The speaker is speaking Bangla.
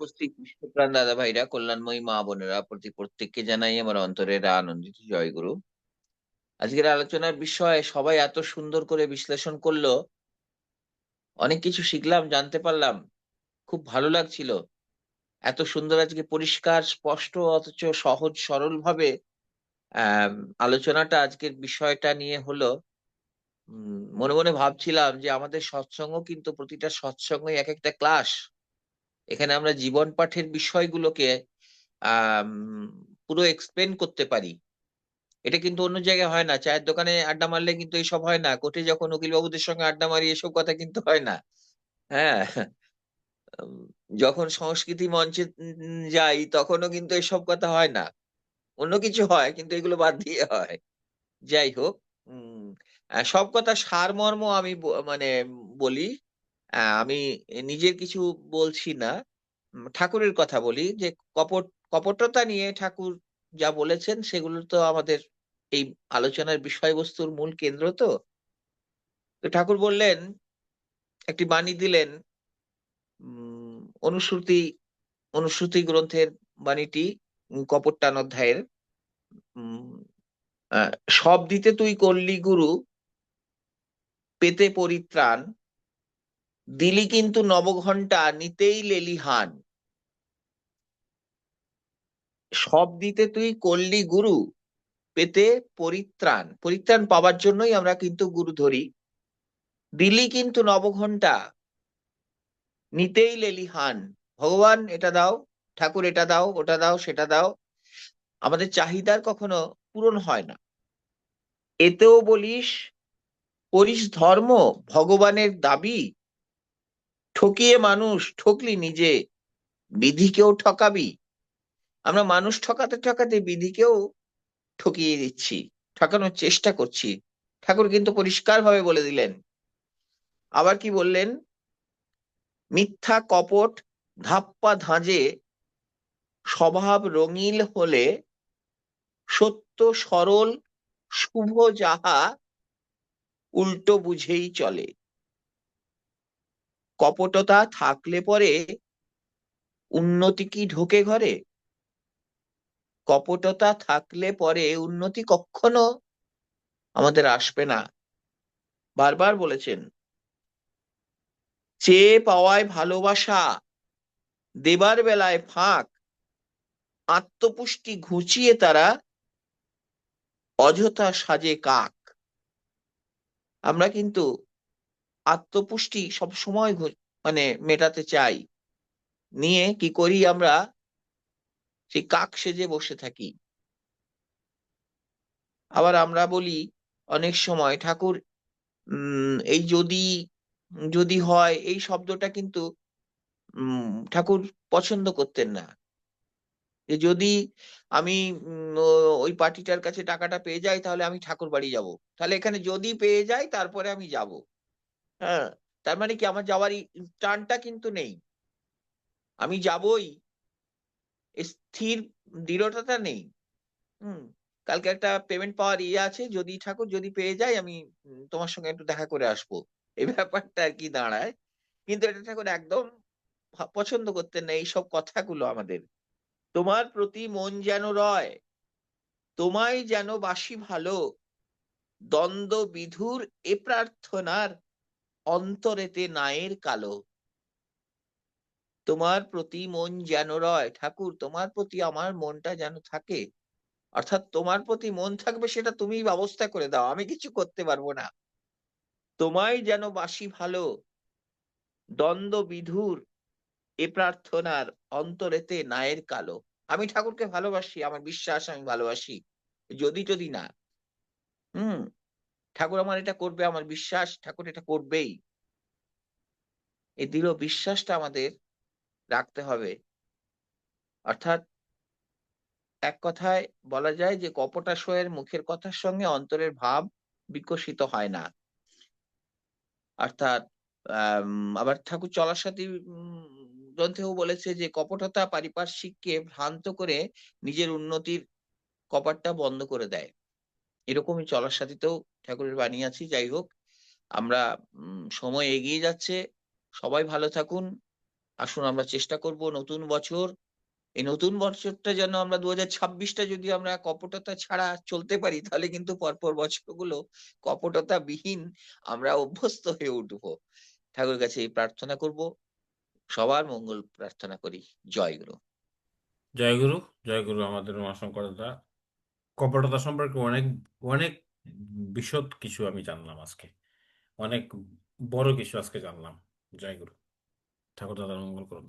উপস্থিত বিশ্বপ্রাণ দাদা ভাইরা, কল্যাণময়ী মা বোনেরা, প্রতি প্রত্যেককে জানাই আমার অন্তরের আনন্দিত জয়গুরু আজকের আলোচনার বিষয়ে, সবাই এত সুন্দর করে বিশ্লেষণ করল। অনেক কিছু শিখলাম, জানতে পারলাম। খুব ভালো লাগছিল। এত সুন্দর আজকে পরিষ্কার, স্পষ্ট, অথচ সহজ সরল ভাবে আলোচনাটা আজকের বিষয়টা নিয়ে হলো। মনে মনে ভাবছিলাম যে আমাদের সৎসঙ্গ কিন্তু প্রতিটা সৎসঙ্গই এক একটা ক্লাস। এখানে আমরা জীবন পাঠের বিষয়গুলোকে পুরো এক্সপ্লেন করতে পারি। এটা কিন্তু অন্য জায়গায় হয় না। চায়ের দোকানে আড্ডা মারলে কিন্তু এইসব হয় না। কোর্টে যখন উকিল বাবুদের সঙ্গে আড্ডা মারি, এসব কথা কিন্তু হয় না। হ্যাঁ? যখন সংস্কৃতি মঞ্চে যাই, তখনও কিন্তু এসব কথা হয় না। অন্য কিছু হয়, কিন্তু এগুলো বাদ দিয়ে হয়। যাই হোক সব কথা সারমর্ম আমি মানে বলি। আমি নিজের কিছু বলছি না। ঠাকুরের কথা বলি যে কপট কপটতা নিয়ে ঠাকুর যা বলেছেন সেগুলো তো আমাদের এই আলোচনার বিষয়বস্তুর মূল কেন্দ্র তো। ঠাকুর বললেন একটি বাণী দিলেন উম অনুশ্রুতি অনুশ্রুতি গ্রন্থের বাণীটি উম, অধ্যায়ের উম, সব দিতে তুই করলি গুরু পেতে পরিত্রাণ দিলি কিন্তু নবঘণ্টা, নিতেই লেলি হান। সব দিতে তুই করলি গুরু, পেতে পরিত্রাণ। পরিত্রাণ পাওয়ার জন্যই আমরা কিন্তু গুরু ধরি। দিলি কিন্তু নবঘণ্টা, নিতেই লেলি হান। ভগবান এটা দাও, ঠাকুর এটা দাও, ওটা দাও, সেটা দাও। আমাদের চাহিদার কখনো পূরণ হয় না। এতেও বলিস করিস ধর্ম, ভগবানের দাবি ঠকিয়ে মানুষ ঠকলি নিজে, বিধিকেও ঠকাবি। আমরা মানুষ ঠকাতে ঠকাতে বিধিকেও ঠকিয়ে দিচ্ছি, ঠকানোর চেষ্টা করছি। ঠাকুর কিন্তু পরিষ্কার ভাবে বলে দিলেন। আবার কি বললেন? মিথ্যা কপট ধাপ্পা ধাঁজে স্বভাব রঙিল হলে সত্য সরল শুভ যাহা উল্টো বুঝেই চলে। কপটতা থাকলে পরে উন্নতি কি ঢোকে ঘরে? কপটতা থাকলে পরে উন্নতি কখনো আমাদের আসবে না। বারবার বলেছেন চেয়ে পাওয়ায় ভালোবাসা, দেবার বেলায় ফাঁক, আত্মপুষ্টি ঘুচিয়ে তারা অযথা সাজে কাক। আমরা কিন্তু আত্মপুষ্টি সব সময় মানে মেটাতে চাই। নিয়ে কি করি আমরা? সেই কাক সেজে বসে থাকি। আবার আমরা বলি, অনেক সময়, ঠাকুর এই যদি যদি হয়, এই শব্দটা কিন্তু ঠাকুর পছন্দ করতেন না। যে যদি আমি ওই পার্টিটার কাছে টাকাটা পেয়ে যাই, তাহলে আমি ঠাকুর বাড়ি যাব। তাহলে এখানে যদি পেয়ে যাই, তারপরে আমি যাব। হ্যাঁ তার মানে কি আমার যাওয়ার টানটা কিন্তু নেই। আমি যাবই। স্থির দৃঢ়তাটা নেই। হুম, কালকে একটা পেমেন্ট পাওয়ার ইয়ে আছে, যদি ঠাকুর যদি পেয়ে যাই আমি তোমার সঙ্গে একটু দেখা করে আসব। এই ব্যাপারটা আর কি দাঁড়ায়। কিন্তু এটা ঠাকুর একদম পছন্দ করতেন না, এইসব কথাগুলো আমাদের। তোমার প্রতি মন যেন রয়, তোমায় যেন বাসি ভালো। দ্বন্দ্ব বিধুর এ প্রার্থনার অন্তরেতে নায়ের কালো। তোমার প্রতি মন যেন রয়। ঠাকুর, তোমার প্রতি আমার মনটা যেন থাকে। অর্থাৎ তোমার প্রতি মন থাকবে সেটা তুমি ব্যবস্থা করে দাও। আমি কিছু করতে পারব না। তোমায় যেন বাসি ভালো। দ্বন্দ্ব বিধুর এ প্রার্থনার অন্তরেতে নায়ের কালো। আমি ঠাকুরকে ভালোবাসি, আমার বিশ্বাস আমি ভালোবাসি। যদি যদি না। হুম, ঠাকুর আমার এটা করবে, আমার বিশ্বাস ঠাকুর এটা করবেই। এই দৃঢ় বিশ্বাসটা আমাদের রাখতে হবে। অর্থাৎ এক কথায় বলা যায় যে কপটাশয়ের মুখের কথার সঙ্গে অন্তরের ভাব বিকশিত হয় না। অর্থাৎ আবার ঠাকুর চলার সাথে গ্রন্থেও বলেছে যে কপটতা পারিপার্শ্বিককে ভ্রান্ত করে নিজের উন্নতির কপাটটা বন্ধ করে দেয়। এরকমই চলার সাথীতেও ঠাকুরের বাণী আছে। যাই হোক, আমরা সময় এগিয়ে যাচ্ছে। সবাই ভালো থাকুন। আসুন আমরা চেষ্টা করব নতুন বছর। এই নতুন বছরটা যেন আমরা দু হাজার ছাব্বিশটা যদি আমরা কপটতা ছাড়া চলতে পারি, তাহলে কিন্তু পরপর বছরগুলো কপটতা বিহীন আমরা অভ্যস্ত হয়ে উঠবো। ঠাকুর কাছে প্রার্থনা করব। সবার মঙ্গল প্রার্থনা করি। জয় গুরু। জয়গুরু জয়গুরু আমাদের উমাশঙ্করদা কপটতা সম্পর্কে অনেক অনেক বিশদ কিছু আমি জানলাম আজকে। অনেক বড় কিছু আজকে জানলাম। জয়গুরু। ঠাকুর দাদার মঙ্গল করুন।